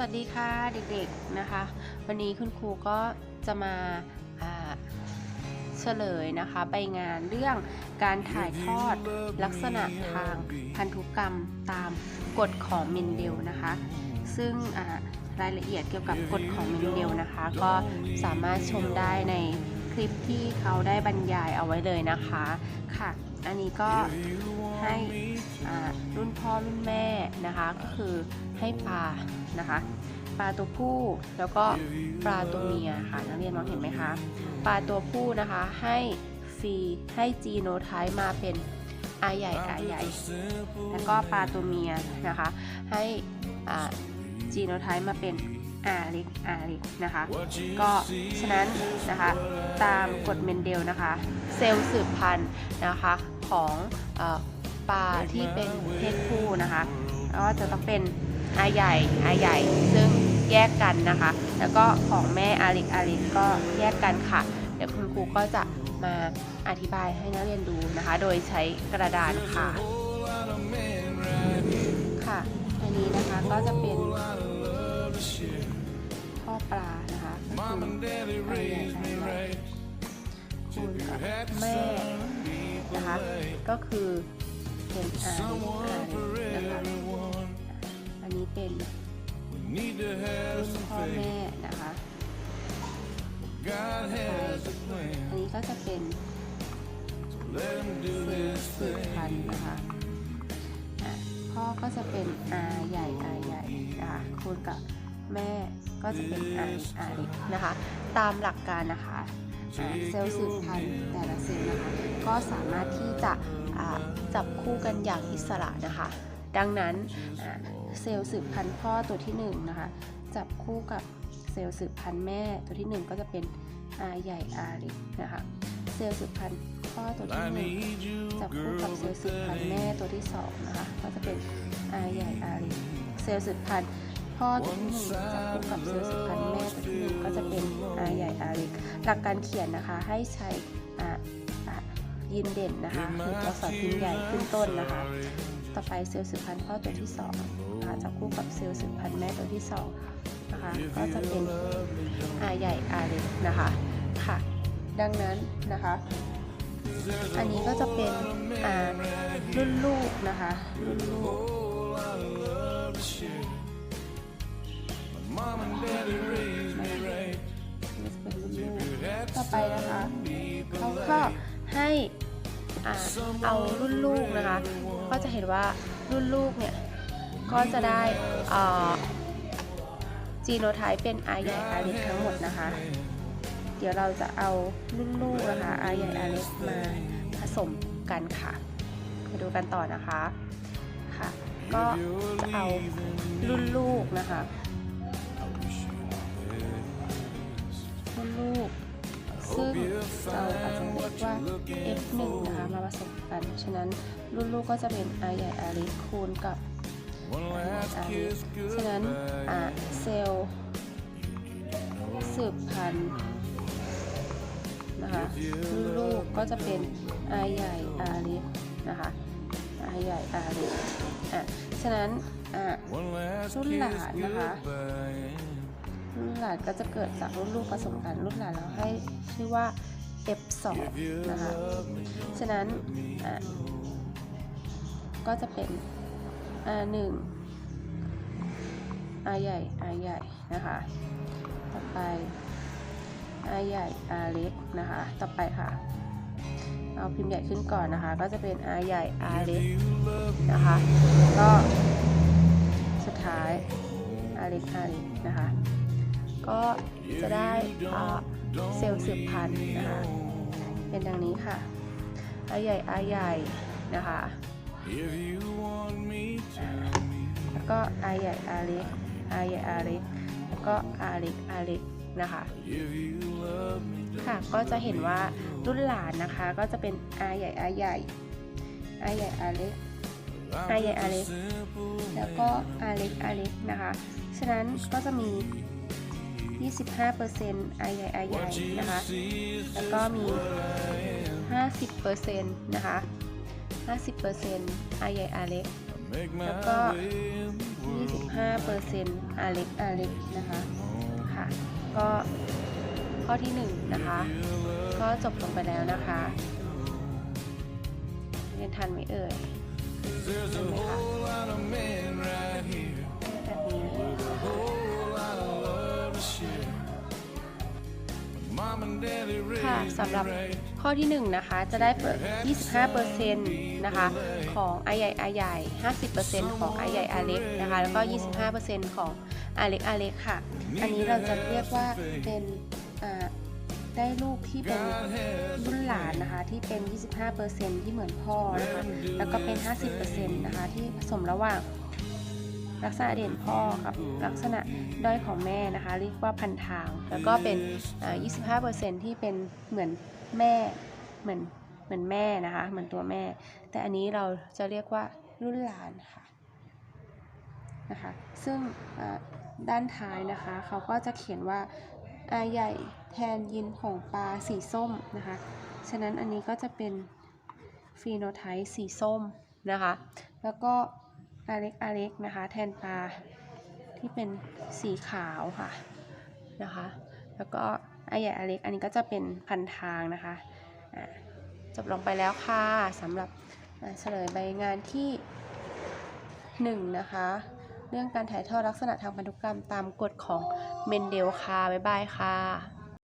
วัสดีค่ะเด็กๆนะคะ วันนี้คุณครูก็จะมาเฉลยนะคะใบงานเรื่องการถ่ายทอดลักษณะทางพันธุกรรมตามกฎของเมนเดลนะคะ ซึ่งรายละเอียดเกี่ยวกับกฎของเมนเดลนะคะ ก็สามารถชมได้ในคลิปที่เขาได้บรรยายเอาไว้เลยนะคะค่ะ อันนี้ก็ให้รุ่นพ่อรุ่นแม่นะคะ ก็คือให้ปลานะคะปลาตัวผู้แล้วก็ปลาตัวเมียค่ะนักเรียนมองเห็นไหมคะปลาตัวผู้นะคะให้ฟรีให้จีโนไทป์มาเป็นอาใหญ่อาใหญ่ แล้วก็ปลาตัวเมียนะคะ ให้จีโนไทป์มาเป็นอาเล็กอาเล็กนะคะ ก็ฉะนั้นนะคะ ตามกฎเมนเดลนะคะ เซลล์สืบพันธุ์นะคะของอปลาที่เป็นเพศผู้นะคะก็จะต้องเป็นอาใหญ่อาใหญ่ซึ่งแยกกันนะคะ แล้วก็ของแม่อาลิกอาลิกก็แยกกันค่ะ เดี๋ยวคุณครูก็จะมาอธิบายให้นักเรียนดูนะคะ โดยใช้กระดานค่ะ ค่ะ อันนี้นะคะก็จะเป็น พ่อปลานะคะก็คืออาใหญ่อาใหญ่คูณกับแม่นะคะ ก็คือเป็นอาเล็กอาเล็กนะคะอันนี้เป็นรุ่นพ่อแม่นะคะอันนี้ก็จะเป็นเซลล์สืบพันธุ์นะคะอะพ่อก็จะเป็นอาใหญ่อาใหญ่นะคะคูณกับ แม่ก็จะเป็นอาอาล็กนะคะ ตามหลักการนะคะเซลล์สืบพันธุ์แต่ละเซลล์นะคะ ก็สามารถที่จะจับคู่กันอย่างอิสระนะคะ ดังนั้นเซลล์สืบพันธุ์พ่อตัวที่1นะคะจับคู่กับเซลล์สืบพันธุ์แม่ตัวที่ 1 ก็จะเป็นอาใหญ่อาเล็กนะคะเซลล์สืบพันธุ์พ่อตัวที่หนึ่งจับคู่กับเซลล์สืบพันธุ์แม่ตัวที่สองนะคะก็จะเป็นอาใหญ่อาเล็กเซลล์สืบพันธุ์ พ่อตัวที่หนึ่งจับคู่กับเซลล์สืบพันธุ์แม่ตัวที่หนึ่งก็จะเป็นอาใหญ่อาเล็กหลักการเขียนนะคะให้ใช้อาอ่ายินเด่นนะคะคือตัวสอดพิมพ์ใหญ่ขึ้นต้นนะคะ ต่อไปเซลล์สืบพันธุ์พ่อตัวที่2นะคะจับคู่กับเซลล์สืบพันธุ์แม่ตัวที่2นะคะก็จะเป็นอาใหญ่อาเล็กนะคะค่ะ ดังนั้นนะคะอันนี้ก็จะเป็นอ่ารุ่นลูกนะคะรุ่นลูก นี่จะเป็นรุ่นลูกต่อไปนะคะเขาก็ให้อ่าเอารุ่นลูกนะคะ ก็จะเห็นว่ารุ่นลูกเนี่ย ก็จะได้จีโนไทป์เป็นอาใหญ่อาเล็กทั้งหมดนะคะ เดี๋ยวเราจะเอารุ่นลูกนะคะอาใหญ่อาเล็กมาผสมกันค่ะ มาดูกันต่อนะคะ ค่ะ ก็จะเอารุ่นลูกนะคะ ซึ่งเราอาจจะเรียกว่า F1 นะคะมาผสมกัน ฉะนั้นรุ่นลูกก็จะเป็น R ใหญ่ R เล็กคูณกับ R ใหญ่ R เล็กฉะนั้นเซลล์สืบพันธุ์นะคะรุ่นลูกก็จะเป็น R ใหญ่ R เล็กนะคะ R ใหญ่ R เล็กอะฉะนั้นอะรุ่นหลานนะคะ รุ่นหลานก็จะเกิดจากรุ่นลูกผสมกันรุ่นหลานเราให้ชื่อว่า F2 นะคะฉะนั้นก็จะเป็น R1 R ใหญ่ R ใหญ่นะคะต่อไป R ใหญ่ R เล็กนะคะต่อไปค่ะเอาพิมพ์ใหญ่ขึ้นก่อนนะคะ ก็จะเป็น R ใหญ่ R เล็กนะคะก็สุดท้าย R เล็ก R เล็กนะคะ ก็จะได้เซลล์สืบพันธุ์นะคะเป็นดังนี้ค่ะอาใหญ่อาใหญ่นะคะแล้วก็อาใหญ่อาเล็กอาใหญ่อาเล็กแล้วก็อาเล็กอาเล็กนะคะค่ะก็จะเห็นว่ารุ่นหลานนะคะก็จะเป็นอาใหญ่อาใหญ่อาใหญ่อาเล็กอาใหญ่อาเล็กแล้วก็อาเล็กอาเล็กนะคะ ฉะนั้นก็จะมี 25%อาใหญ่อาใหญ่นะคะ แล้วก็มี 50%นะคะ 50%อาใหญ่อาเล็ก แล้วก็20% 25เปอร์เซ็นต์อาเล็กอาเล็กนะคะ ค่ะ ก็ข้อที่ 1 นะคะ ก็จบลงไปแล้วนะคะเรียนทันไหมเอ่ยทันไหมคะ ค่ะสำหรับข้อที่ 1 นะคะ จะได้เปิด 25%นะคะ ของอาใหญ่อาใหญ่ 50%ของอาใหญ่อาเล็กนะคะ แล้วก็ 25%ของอาเล็กอาเล็กค่ะ อันนี้เราจะเรียกว่าเป็นได้ลูกที่เป็นรุ่นหลานนะคะที่เป็น 25%ที่เหมือนพ่อนะคะ แล้วก็เป็น 50%นะคะที่ผสมระหว่าง ลักษณะเด่นพ่อกับลักษณะด้อยของแม่นะคะ เรียกว่าพันทาง แล้วก็เป็น 25%ที่เป็นเหมือนแม่เหมือนเหมือนแม่นะคะ เหมือนตัวแม่ แต่อันนี้เราจะเรียกว่ารุ่นหลานค่ะนะคะซึ่งด้านท้ายนะคะ เขาก็จะเขียนว่าอาใหญ่แทนยินของปลาสีส้มนะคะ ฉะนั้นอันนี้ก็จะเป็นฟีโนไทป์สีส้มนะคะ แล้วก็ อเล็กอเล็กนะคะ แทนปลาที่เป็นสีขาวค่ะนะคะ แล้วก็อใหญ่อเล็กอันนี้ก็จะเป็นพันทางนะคะจบลงไปแล้วค่ะสำหรับเฉลยใบงานที่ 1 นะคะ เรื่องการถ่ายทอดลักษณะทางพันธุกรรมตามกฎของเมนเดลค่ะ บ๊ายบายค่ะ